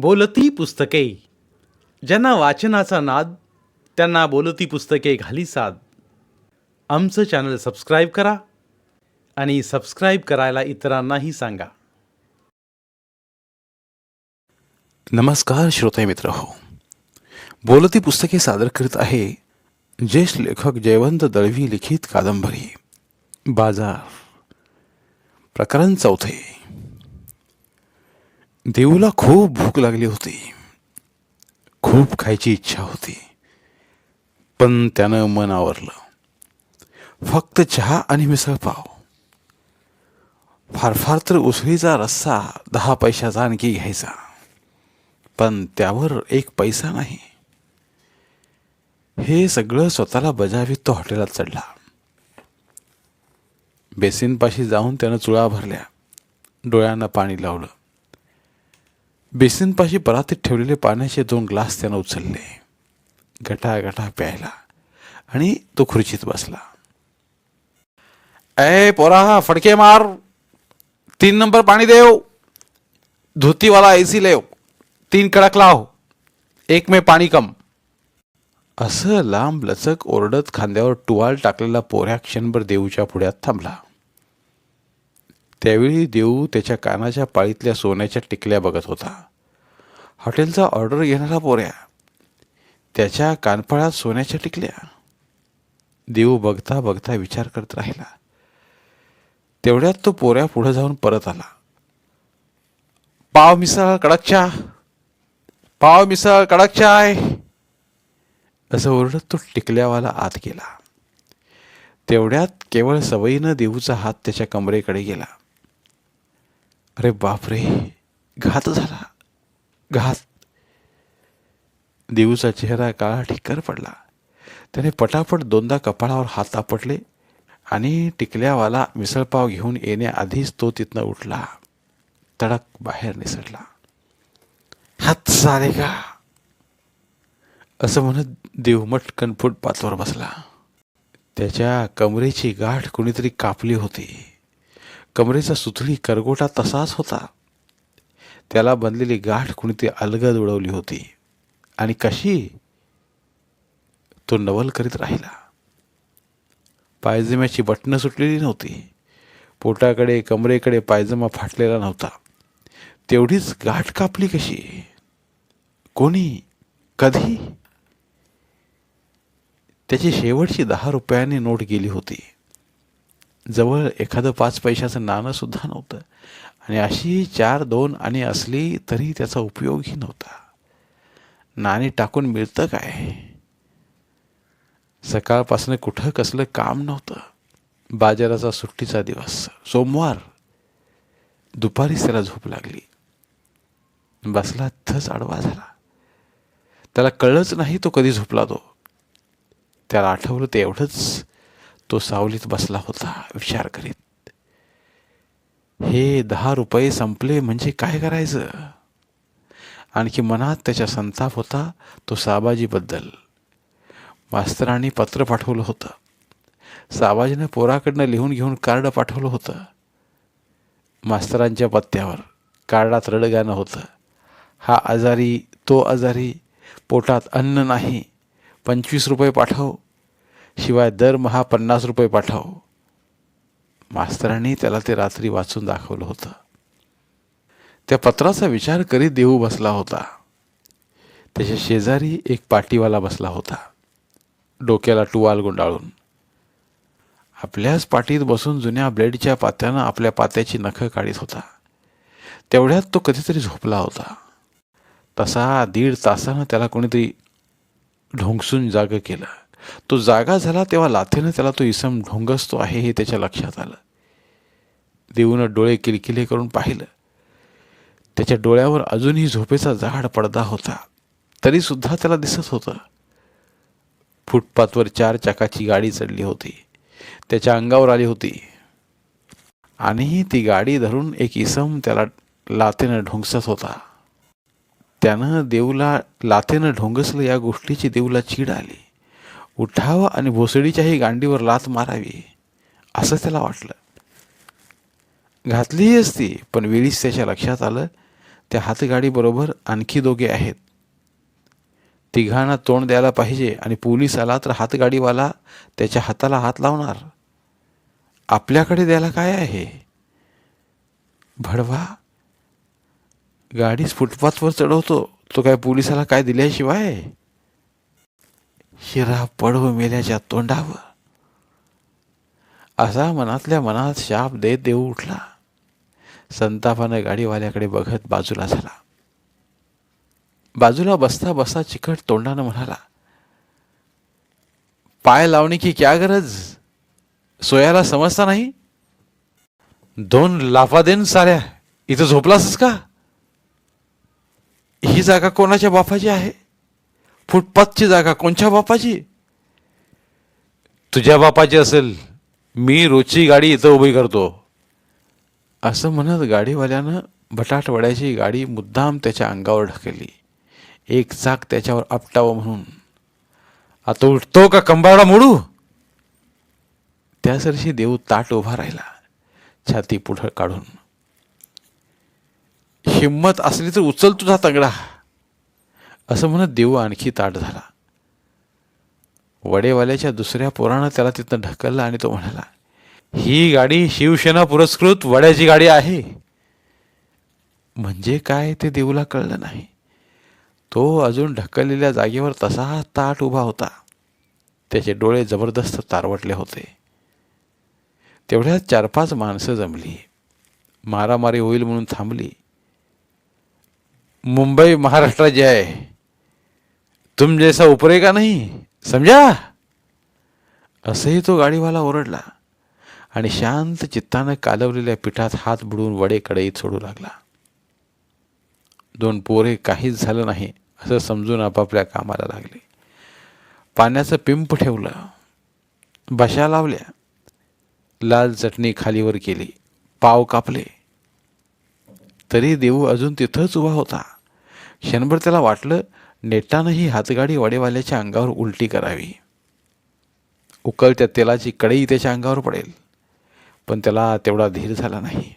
बोलती पुस्तके. ज्यांना वाचनाचा नाद त्यांना बोलती पुस्तके घाली साद. आमचं चॅनल सबस्क्राईब करा आणि सबस्क्राईब करायला इतरांनाही सांगा. नमस्कार श्रोते मित्र हो. बोलती पुस्तके सादर करीत आहे ज्येष्ठ लेखक जयवंत दळवी लिखित कादंबरी. बाजार. प्रकरण चौथे. देऊला खूप भूक लागली होती. खूप खायची इच्छा होती. पण त्यानं मन आवरलं. फक्त चहा आणि मिसळ पाव. फार फार तर उसळीचा रस्सा दहा पैशाचा आणखी घ्यायचा. पण त्यावर एक पैसा नाही. हे सगळं स्वतःला बजावीत तो हॉटेलात चढला. बेसिनपाशी जाऊन त्यानं चुळा भरल्या. डोळ्यांना पाणी लावलं. बेसिनपाशी परातीत ठेवलेले पाण्याचे दोन ग्लास त्यानं उचलले. गटा गटा प्यायला. आणि तो खुर्चीत बसला. ए पोरा फडके मार. तीन नंबर पाणी देव. धोतीवाला एसी लेव. तीन कडक लाव. एक मे पाणी कम. असं लांब लचक ओरडत खांद्यावर टुवाल टाकलेला पोऱ्या क्षणभर देऊच्या पुढ्यात थांबला. त्यावेळी देऊ त्याच्या कानाच्या पाळीतल्या सोन्याच्या टिकल्या बघत होता. हॉटेलचा ऑर्डर घेणारा पोऱ्या त्याच्या कानफळात सोन्याच्या टिकल्या. देऊ बघता बघता विचार करत राहिला. तेवढ्यात तो पोऱ्या पुढे जाऊन परत आला. पाव मिसळ कडक चहा. पाव मिसळ कडक चाय असं ओरडत तो टिकल्यावाला आत गेला. तेवढ्यात केवळ सवयीनं देऊचा हात त्याच्या कमरेकडे गेला. अरे बापरे घात झाला. घात. देऊचा चेहरा काळा ठिक्कर पडला. त्याने पटापट दोनदा कपाळावर हात आपटले आणि टिकल्यावाला मिसळपाव घेऊन येण्याआधीच तो तिथनं उठला. तडक बाहेर निसटला. हात सारे का? असं म्हणत देव मटकन फुटपाथवर बसला. त्याच्या कमरेची गाठ कुणीतरी कापली होती. कमरेचा सुथळी करगोटा तसाच होता. त्याला बनलेली गाठ कुणीतरी अलगद उडवली होती. आणि कशी? तो नवल करीत राहिला. पायजम्याची बटणं सुटलेली नव्हती. पोटाकडे कमरेकडे पायजमा फाटलेला नव्हता. तेवढीच गाठ कापली कशी? कोणी? कधी? त्याची शेवटची दहा रुपयांनी नोट गेली होती. जवळ एखादं पाच पैशाचं नाणं सुद्धा नव्हतं. आणि अशी चार दोन आणि असली तरी त्याचा उपयोगही नव्हता. नाणी टाकून मिळतं काय? सकाळपासून कुठं कसलं काम नव्हतं. बाजाराचा सुट्टीचा दिवस. सोमवार. दुपारीच त्याला झोप लागली. बसला थच आडवा झाला. त्याला कळलंच नाही तो कधी झोपला तो. त्याला आठवलं ते एवढंच तो सावलीत बसला होता विचार करीत. हे दहा रुपये संपले म्हणजे काय करायचं? आणखी मनात त्याचा संताप होता तो साबाजीबद्दल. मास्तरांनी पत्र पाठवलं होतं. साबाजीनं पोराकडनं लिहून घेऊन कार्ड पाठवलं होतं. मास्तरांच्या पत्त्यावर कार्डात रडगाणं होतं. हा आजारी तो आजारी पोटात अन्न नाही. पंचवीस रुपये पाठव. शिवाय दरमहा पन्नास रुपये पाठव. मास्तरांनी त्याला ते रात्री वाचून दाखवलं होतं. त्या पत्राचा विचार करीत देऊ बसला होता. त्याच्या शेजारी एक पाटीवाला बसला होता. डोक्याला टुवाल गुंडाळून. आपल्याच पाटीत बसून जुन्या ब्लेडच्या पात्यानं आपल्या पात्याची नखं काढीत होता. तेवढ्यात तो कधीतरी झोपला होता. तसा दीड तासानं त्याला कोणीतरी ढोंगसून जागं केलं. तो जागा झाला तेव्हा लाथेनं त्याला तो इसम ढोंगसतो आहे हे त्याच्या लक्षात आलं. देऊनं डोळे किलकिले करून पाहिलं. त्याच्या डोळ्यावर अजूनही झोपेचा जाड पडदा होता. तरी सुद्धा त्याला दिसत होतं. फुटपाथवर चार चाकाची गाडी चढली होती. त्याच्या अंगावर आली होती. आणि ती गाडी धरून एक इसम त्याला लाथेनं ढोंगसत होता. त्यानं देऊला लाथेनं ढोंगसलं या गोष्टीची देऊला चीड आली. उठावं आणि भोसडीच्याही गांडीवर लात मारावी असं त्याला वाटलं. घातलीही असती पण वेळीच त्याच्या लक्षात आलं त्या हातगाडीबरोबर आणखी दोघे आहेत. तिघांना तोंड द्यायला पाहिजे आणि पोलीस आला तर हातगाडीवाला त्याच्या हाताला हात लावणार. आपल्याकडे द्यायला काय आहे? भडवा? गाडीच फुटपाथवर चढवतो तो काय पोलिसाला काय दिल्याशिवाय? हिरा पडव मेल्याच्या तोंडावर. असा मनातल्या मनात शाप देत देऊ उठला. संतापानं गाडीवाल्याकडे बघत बाजूला झाला. बाजूला बसता बसता चिकट तोंडानं म्हणाला पाय लावणे की क्या गरज? सोयाला समजता नाही? दोन लाफा देन साऱ्या. इथं झोपलासच का? ही जागा कोणाच्या बापाची आहे? फुटपाथची जागा कोणच्या बापाची? तुझ्या बापाची असेल मी रोजची गाडी इथं उभी करतो. असं म्हणत गाडीवाल्यानं बटाट वड्याची गाडी मुद्दाम त्याच्या अंगावर ढकलली. एक चाक त्याच्यावर आपटावं म्हणून. आता उठतो का कंबारडा मोडू? त्यासरशी देऊ ताट उभा राहिला छाती पुढं काढून. हिंमत असली तर उचल तुझा तगडा. असं म्हणत देऊ आणखी ताट झाला. वडेवाल्याच्या दुसऱ्या पोरानं त्याला तिथं ढकललं आणि तो म्हणाला ही गाडी शिवसेना पुरस्कृत वड्याची गाडी आहे. म्हणजे काय ते देऊला कळलं नाही. तो अजून ढकललेल्या जागेवर तसा ताट उभा होता. त्याचे डोळे जबरदस्त तारवटले होते. तेवढ्यात चार पाच माणसं जमली. मारामारी होईल म्हणून थांबली. मुंबई महाराष्ट्राची आहे तुम जैसा उपरेगा नाही समजा असंही तो गाडीवाला ओरडला आणि शांत चित्तानं कालवलेल्या पिठात हात बुडून वडे कढईत सोडू लागला. दोन पोरे काहीच झालं नाही असं समजून आपापल्या कामाला लागले. पाण्याचं पिंप ठेवलं बशा लावल्या लाल चटणी खालीवर केली पाव कापले. तरी देऊ अजून तिथंच उभा होता. क्षणभर त्याला वाटलं नेटानंही हातगाडी वडेवाल्याच्या अंगावर उलटी करावी. उकळत्या तेलाची कढई त्याच्या अंगावर पडेल पण त्याला तेवढा धीर झाला नाही.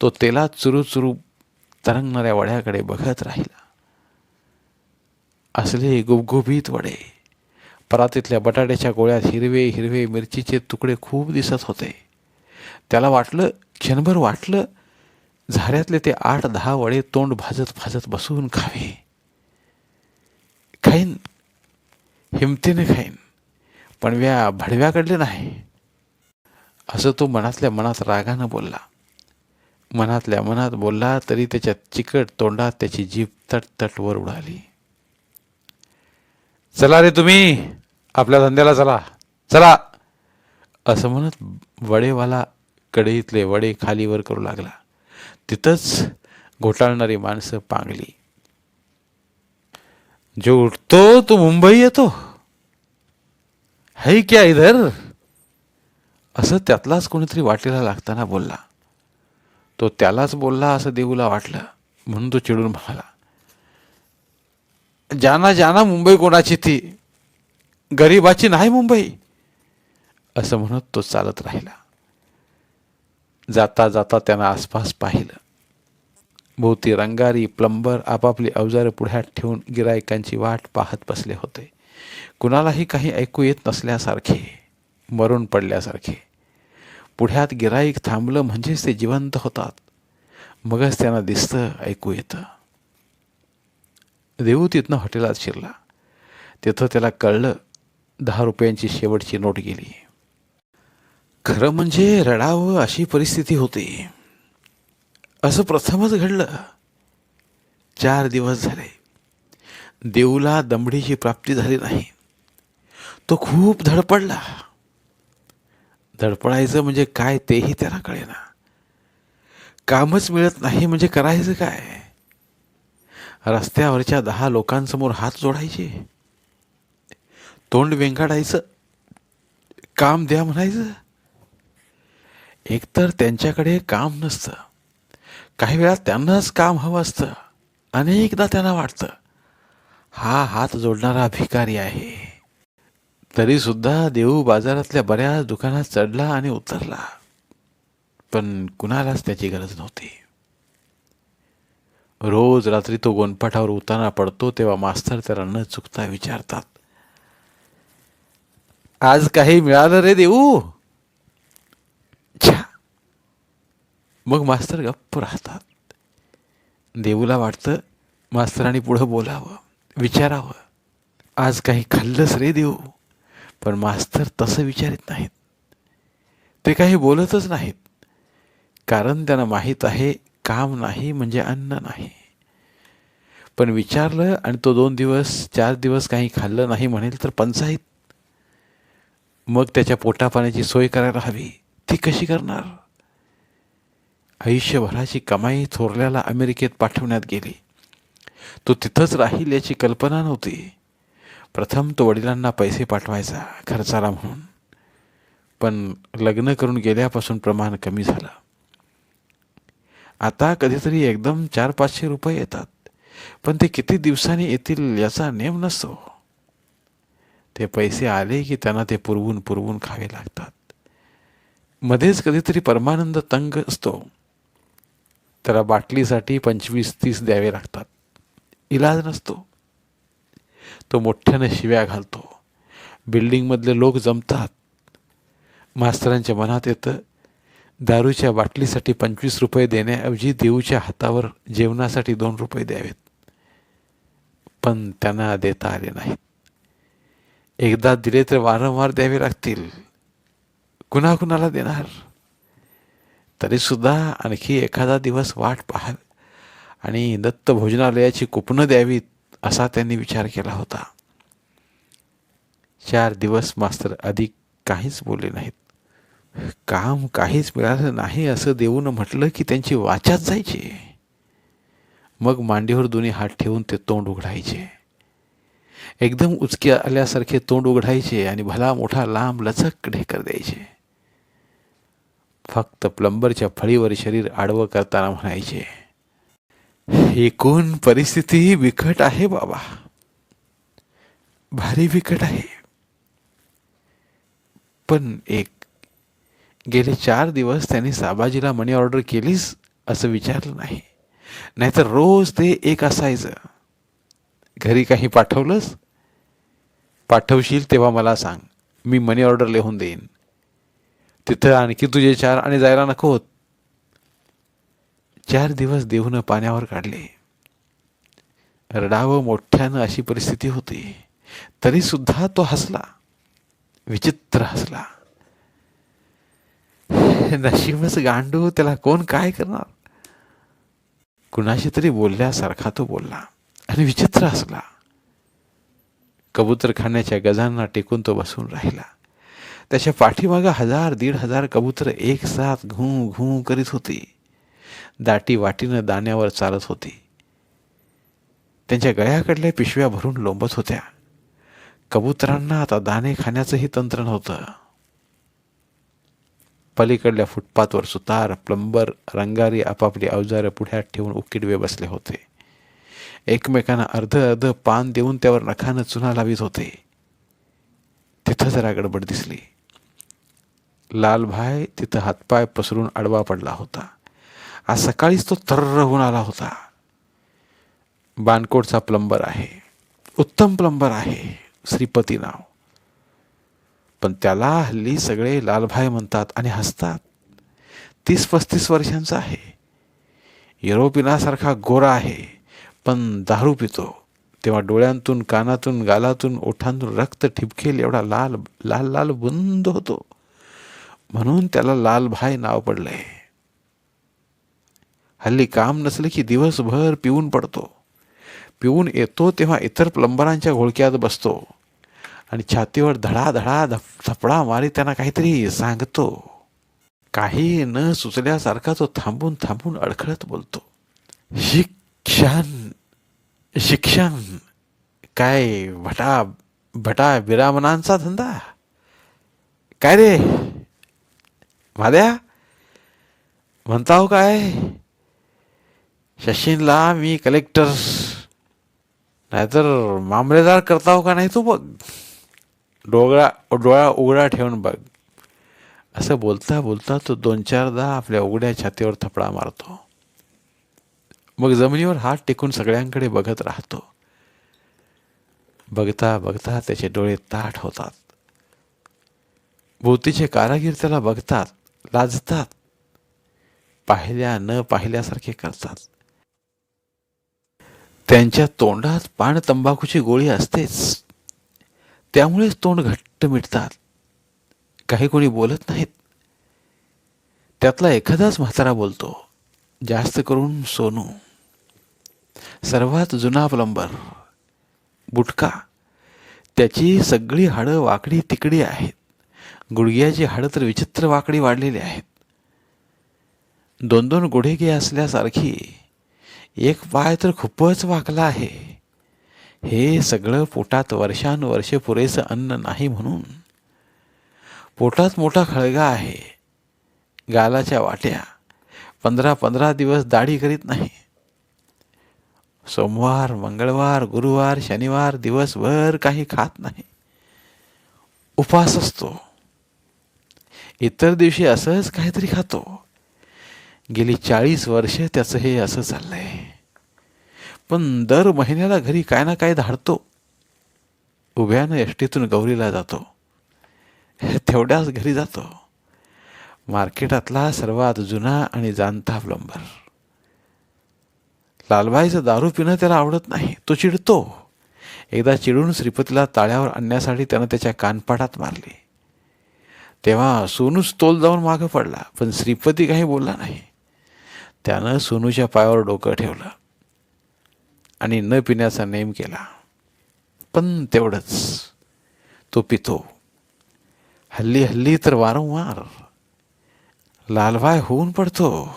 तो तेलात चुरू चुरू तरंगणाऱ्या वड्याकडे बघत राहिला. असले गुबगुबीत वडे परातीतल्या बटाट्याच्या गोळ्यात हिरवे हिरवे मिरचीचे तुकडे खूप दिसत होते. त्याला वाटलं क्षणभर वाटलं झाऱ्यातले ते आठ दहा वडे तोंड भाजत भाजत बसून खावे. खाईन. हिमतीने खाईन. पण व्या भडव्याकडले नाही. असं तो मनातल्या मनात रागानं बोलला. मनातल्या मनात बोलला तरी त्याच्या चिकट तोंडात त्याची जीभ तटतट वर उडाली. चला रे तुम्ही. आपल्या धंद्याला चला. चला. असं म्हणत वडेवाला कढईतले वडे खालीवर करू लागला. तिथंच घोटाळणारी माणसं पांगली. जो उठतो तो मुंबई येतो. है क्या इधर? असं त्यातलाच कोणीतरी वाटेला लागताना बोलला. तो त्यालाच बोलला असं देऊला वाटलं म्हणून तो चिडून म्हणाला जाना जाना मुंबई कोणाची ती? गरीबाची नाही मुंबई. असं म्हणत तो चालत राहिला. जाता जाता त्यानं आसपास पाहिलं. भोवती रंगारी प्लंबर आपापली अवजारे पुढ्यात ठेवून गिरायकांची वाट पाहत बसले होते. कुणालाही काही ऐकू येत नसल्यासारखे मरून पडल्यासारखे. पुढ्यात गिराईक थांबलं म्हणजेच ते जिवंत होतात. मगच त्यांना दिसतं ऐकू येतं. देऊ तिथनं हॉटेलात शिरला. तिथं त्याला कळलं दहा रुपयांची शेवटची नोट गेली. खरं म्हणजे रडावं अशी परिस्थिती होती. असं प्रथमच घडलं. चार दिवस झाले. देऊला दमडीची प्राप्ती झाली नाही. तो खूप धडपडला. धडपडायचं म्हणजे काय तेही त्याला कळेना. कामच मिळत नाही म्हणजे करायचं काय? रस्त्यावरच्या दहा लोकांसमोर हात जोडायचे. तोंड वेंगाडायचं. काम द्या म्हणायचं. एकतर त्यांच्याकडे काम नसतं. काही वेळा त्यांनाच काम हवं असतं. अनेकदा त्यांना वाटतं हा हात जोडणारा भिकारी आहे. तरीसुद्धा देऊ बाजारातल्या बऱ्याच दुकानात चढला आणि उतरला. पण कुणालाच त्याची गरज नव्हती. रोज रात्री तो गोनपाठावर उताना पडतो तेव्हा मास्तर त्याला न चुकता विचारतात आज काही मिळालं रे देऊ? छा मग मास्तर गप्प राहतात. देऊला वाटतं मास्तरांनी पुढं बोलावं विचारावं. आज काही खाल्लंच रे देऊ पण मास्तर तसं विचारित नाहीत. ते काही बोलतच नाहीत. कारण त्यांना माहीत आहे काम नाही म्हणजे अन्न नाही. पण विचारलं आणि तो दोन दिवस चार दिवस काही खाल्लं नाही म्हणेल तर पंचायत मग त्याच्या पोटापाण्याची सोय करायला हवी. ती कशी करणार? आयुष्यभराची कमाई थोरल्याला अमेरिकेत पाठवण्यात गेली. तो तिथंच राहील याची कल्पना नव्हती. प्रथम तो वडिलांना पैसे पाठवायचा खर्चाला म्हणून. पण लग्न करून गेल्यापासून प्रमाण कमी झालं. आता कधीतरी एकदम चार पाचशे रुपये येतात. पण ते किती दिवसांनी येतील याचा नेम नसतो. ते पैसे आले की त्यांना ते पुरवून पुरवून खावे लागतात. मध्येच कधीतरी परमानंद तंग असतो. त्याला बाटलीसाठी पंचवीस तीस द्यावे लागतात. इलाज नसतो. तो मोठ्याने शिव्या घालतो. बिल्डिंगमधले लोक जमतात. मास्तरांच्या मनात येतं दारूच्या बाटलीसाठी पंचवीस रुपये देण्याऐवजी देऊच्या हातावर जेवणासाठी दोन रुपये द्यावेत. पण त्यांना देता आले नाहीत. एकदा दिले तर वारंवार द्यावे लागतील. कुणाकुणाला देणार? तरीसुद्धा आणखी एखादा दिवस वाट पाहावी. आणि दत्त भोजनालयाची कुपनं द्यावीत असा त्यांनी विचार केला होता. चार दिवस मास्तर अधिक काहीच बोलले नाहीत. काम काहीच मिळालं नाही असं देऊन म्हटलं की त्यांची वाचाच जायची. मग मांडीवर दोन्ही हात ठेवून ते तोंड उघडायचे. एकदम उचक्या आल्यासारखे तोंड उघडायचे आणि भला मोठा लांब लचक ढेकर द्यायचे. फक्त प्लंबरच्या फळीवर शरीर आडवं करताना म्हणायचे एकूण परिस्थिती बिकट आहे बाबा. भारी बिकट आहे. पण एक गेले चार दिवस त्यांनी साबाजीला मनी ऑर्डर केलीस असं विचारलं नाही. नाहीतर रोज ते एक असायचं. घरी काही पाठवलंस? पाठवशील तेव्हा मला सांग. मी मनी ऑर्डर लिहून देईन. तिथं आणखी तुझे चार आणि जायला नको होत. चार दिवस देऊन पाण्यावर काढले. रडावं मोठ्यानं अशी परिस्थिती होती. तरी सुद्धा तो हसला. विचित्र हसला. नशीबच गांडू त्याला कोण काय करणार? कुणाशी तरी बोलल्यासारखा तो बोलला आणि विचित्र हसला. कबूतर खाण्याच्या गजांना टेकून तो बसून राहिला. त्याच्या पाठीमागं हजार दीड हजार कबूतर एक साथ घू घू करीत होती. दाटी वाटीनं दाण्यावर चालत होती. त्यांच्या गळ्याकडल्या पिशव्या भरून लोंबत होत्या. कबुतरांना आता दाणे खाण्याचंही तंत्र नव्हतं. पलीकडल्या फुटपाथवर सुतार प्लंबर रंगारी आपापली अवजारं पुढ्यात ठेवून उकिडवे बसले होते. एकमेकांना अर्ध अर्ध पान देऊन त्यावर नखानं चुना लावित होते. तिथं जरा गडबड दिसली. लालभाय तिथं हातपाय पसरून आडवा पडला होता. आज सकाळीच तो तर्र होऊन आला होता. बानकोटचा प्लंबर आहे. उत्तम प्लंबर आहे. श्रीपती नाव. पण त्याला हल्ली सगळे लालभाय म्हणतात आणि हसतात. तीस पस्तीस वर्षांचा आहे. युरोपिनासारखा गोरा आहे. पण दारू पितो. तेव्हा डोळ्यांतून कानातून गालातून ओठांतून रक्त ठिपकेल एवढा लाल लाल लाल बुंद होतो. म्हणून त्याला लालभाई नाव पडलंय. हल्ली काम नसलं की दिवसभर पिऊन पडतो. पिऊन येतो तेव्हा इतर प्लंबरांच्या घोळक्यात बसतो. आणि छातीवर धडाधडा धप थपडा मारी त्यांना काहीतरी सांगतो. काही न सुचल्यासारखा तो थांबून थांबून अडखळत बोलतो. शिक्षण शिक्षण काय भटा भटा विरामनांचा धंदा? काय रे? माद्या म्हणता हो काय? शशीनला मी कलेक्टर नाहीतर मामलेदार करता हो का नाही तू बघ. डोळा डोळा उघडा ठेवून बघ. असं बोलता बोलता तो दोन चारदा आपल्या उघड्या छातीवर थपडा मारतो. मग जमिनीवर हात टेकून सगळ्यांकडे बघत राहतो. बघता बघता त्याचे डोळे ताठ होतात. भोवतीचे कारागीर त्याला बघतात. लाजतात. पाहिल्या न पाहिल्यासारखे करतात. त्यांच्या तोंडात पान तंबाखूची गोळी असतेच. त्यामुळेच तोंड घट्ट मिटतात. काही कोणी बोलत नाहीत. त्यातला एखादाच म्हातारा बोलतो जास्त करून सोनू. सर्वात जुना प्लंबर बुटका. त्याची सगळी हाडं वाकडी तिकडी आहेत. गुडघ्याची हाडं तर विचित्र वाकडी वाढलेली आहेत. दोन दोन गुडघे असल्यासारखी एक पाय तर खूपच वाकला आहे. हे सगळं पोटात वर्षानुवर्षे पुरेसं अन्न नाही म्हणून. पोटात मोठा खळगा आहे. गालाच्या वाट्या पंधरा पंधरा दिवस दाढी करीत नाही. सोमवार मंगळवार गुरुवार शनिवार दिवसभर काही खात नाही. उपास असतो. इतर दिवशी असंच काहीतरी खातो. गेली चाळीस वर्ष त्याचं हे असं चाललंय. पण दर महिन्याला घरी काय ना काय धाडतो. उभ्यानं एष्टीतून गौरीला जातो. तेवढ्याच घरी जातो. मार्केटातला सर्वात जुना आणि जाणता प्लंबर. लालबाईचं दारू पिणं त्याला आवडत नाही तो चिडतो. एकदा चिडून श्रीपतीला ताळ्यावर आणण्यासाठी त्यानं त्याच्या कानपाटात मारली. तेव्हा सोनूच तोल जाऊन मागं पडला पण श्रीपती काही बोलला नाही. त्यानं सोनूच्या पायावर डोकं ठेवलं आणि न पिण्याचा नेम केला. पण तेवढंच तो पितो. हल्ली हल्ली तर वारंवार लालभाय होऊन पडतो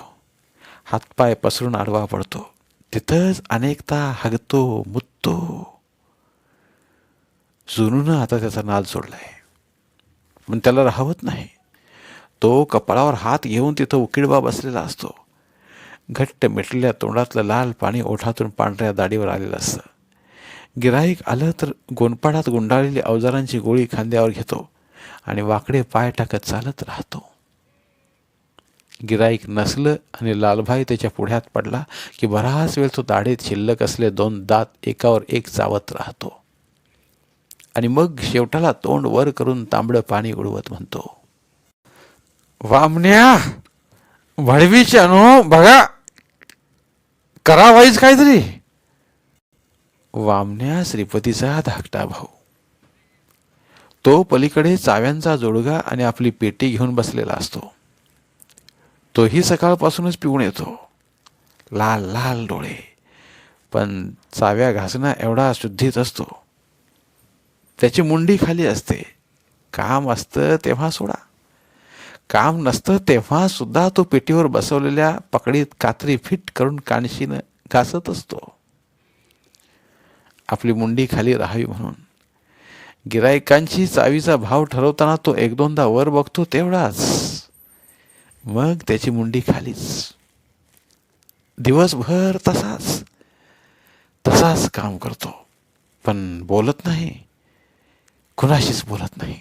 हातपाय पसरून आडवा पडतो तिथंच अनेकदा हगतो मुततो. जुनून आता त्याचा नाद सोडलाय. पण त्याला राहवत नाही. तो कपाळावर हात घेऊन तिथं उकिडबा बसलेला असतो. घट्ट मिटलेल्या तोंडातलं लाल पाणी ओठातून पांढऱ्या दाढीवर आलेलं असतं. गिराईक आलं तर गोंडपाडात गुंडाळलेली अवजारांची गोळी खांद्यावर घेतो आणि वाकडे पाय टाकत चालत राहतो. गिराईक नसलं आणि लालभाई त्याच्या पुढ्यात पडला की बराच वेळ तो दाढीत शिल्लक असले दोन दात एकावर एक चावत राहतो. आणि मग शेवटाला तोंड वर करून तांबडं पाणी उडवत म्हणतो वामण्या भडवीच्या नो बघा करावाईच काहीतरी. वामण्या श्रीपतीचा धाकटा भाऊ. तो पलीकडे चाव्यांचा जोडगा आणि आपली पेटी घेऊन बसलेला असतो. तोही सकाळपासूनच पिऊन येतो. लाल लाल डोळे. पण चाव्या घासणं एवढा शुद्धीत असतो. त्याची मुंडी खाली असते. काम असतं तेव्हा सोडा. काम नसतं तेव्हा सुद्धा तो पेटीवर बसवलेल्या पकडीत कात्री फिट करून कानशीनं घासत असतो. आपली मुंडी खाली राहावी म्हणून. गिरायकांची चावीचा भाव ठरवताना तो एक दोनदा वर बघतो तेवढाच. मग त्याची मुंडी खालीच. दिवसभर तसाच. तसाच काम करतो. पण बोलत नाही. कुणाशीच बोलत नाही.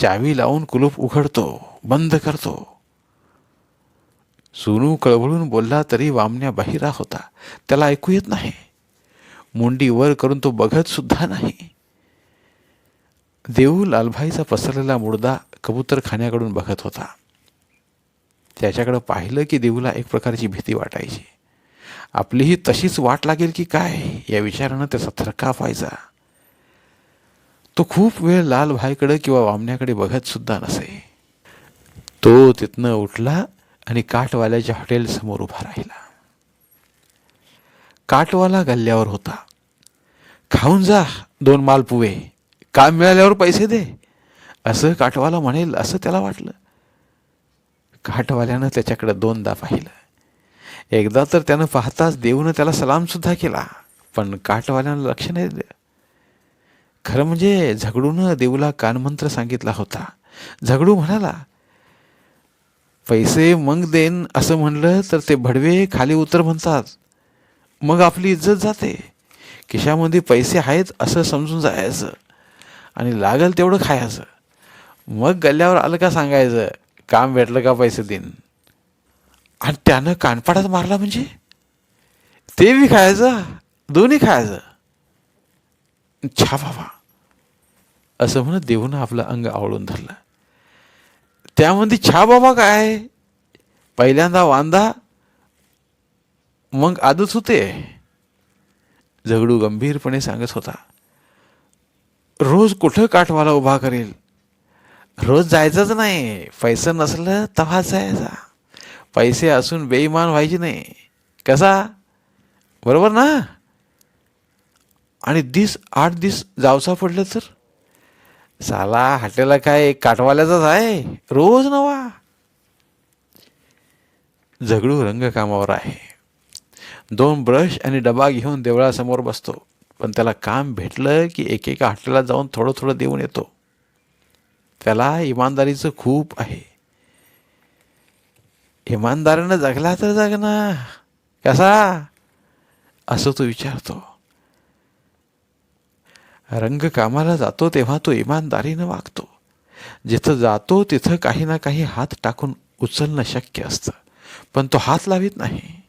चावी लावून कुलूप उघडतो बंद करतो. सोनू कळवळून बोलला तरी वामण्या बाहिरा होता. त्याला ऐकू येत नाही. मुंडी वर करून तो बघत सुद्धा नाही. देऊ लालभाईचा पसरलेला मुडदा कबूतर खाण्याकडून बघत होता. त्याच्याकडं पाहिलं की देऊला एक प्रकारची भीती वाटायची. आपलीही तशीच वाट लागेल की काय? या विचारानं त्याचा थरकाप व्हायचा. तो खूप वेळ लालभाईकडे किंवा वामण्याकडे बघत सुद्धा नसे. तो तिथनं उठला आणि काठवाल्याच्या हॉटेल समोर उभा राहिला. काटवाला गल्ल्यावर होता. खाऊन जा दोन मालपुवे काम मिळाल्यावर पैसे दे. असं काटवाला म्हणेल असं त्याला वाटलं. काठवाल्यानं त्याच्याकडे दोनदा पाहिलं. एकदा तर त्यानं पाहताच देऊनं त्याला सलामसुद्धा केला पण काटवाल्यानं लक्ष नाही दिलं. खरं म्हणजे झगडूनं देऊला कानमंत्र सांगितला होता. झगडू म्हणाला पैसे मग देन असं म्हणलं तर ते भडवे खाली उतर म्हणतात. मग आपली इज्जत जाते. खिशामध्ये पैसे आहेत असं समजून जायचं. आणि लागल तेवढं खायचं. मग गल्ल्यावर आलं का सांगायचं काम भेटलं का पैसे देईन. आणि त्यानं कानपाडात मारला म्हणजे? ते बी खायचं दोन्ही खायचं. छा बाबा. असं म्हणत देऊन आपलं अंग आवळून धरलं. त्यामध्ये छा बाबा काय? पहिल्यांदा वांदा मग आदत होते. झगडू गंभीरपणे सांगत होता रोज कुठं काठवाला उभा करेल? रोज जायचंच नाही. पैसा नसलं तवा जायचा. पैसे असून बेईमान व्हायचे नाही. कसा? बरोबर ना? आणि दिस आठ दिस जावसा पडलं तर? साला हाटेला काय काठवाल्याचाच आहे? रोज नवा. झगडू रंगकामावर आहे. दोन ब्रश आणि डबा घेऊन देवळासमोर बसतो. पण त्याला काम भेटलं की एकेका हॉटेलला जाऊन थोडं थोडं देऊन येतो. त्याला इमानदारीचं खूप आहे. इमानदारानं जगला तर जगना कसा? असं तो विचारतो. रंगकामाला जातो तेव्हा तो इमानदारीनं वागतो. जिथं जातो तिथं काही ना काही हात टाकून उचलणं शक्य असतं. पण तो हात लावित नाही.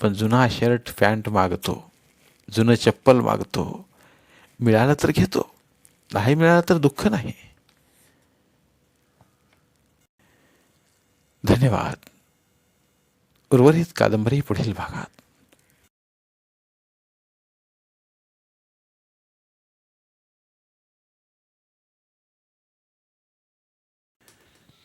पण जुना शर्ट पॅन्ट मागतो. जुनं चप्पल मागतो. मिळालं तर घेतो. नाही मिळालं तर दुःख नाही. धन्यवाद. उर्वरित कादंबरी पुढील भागात.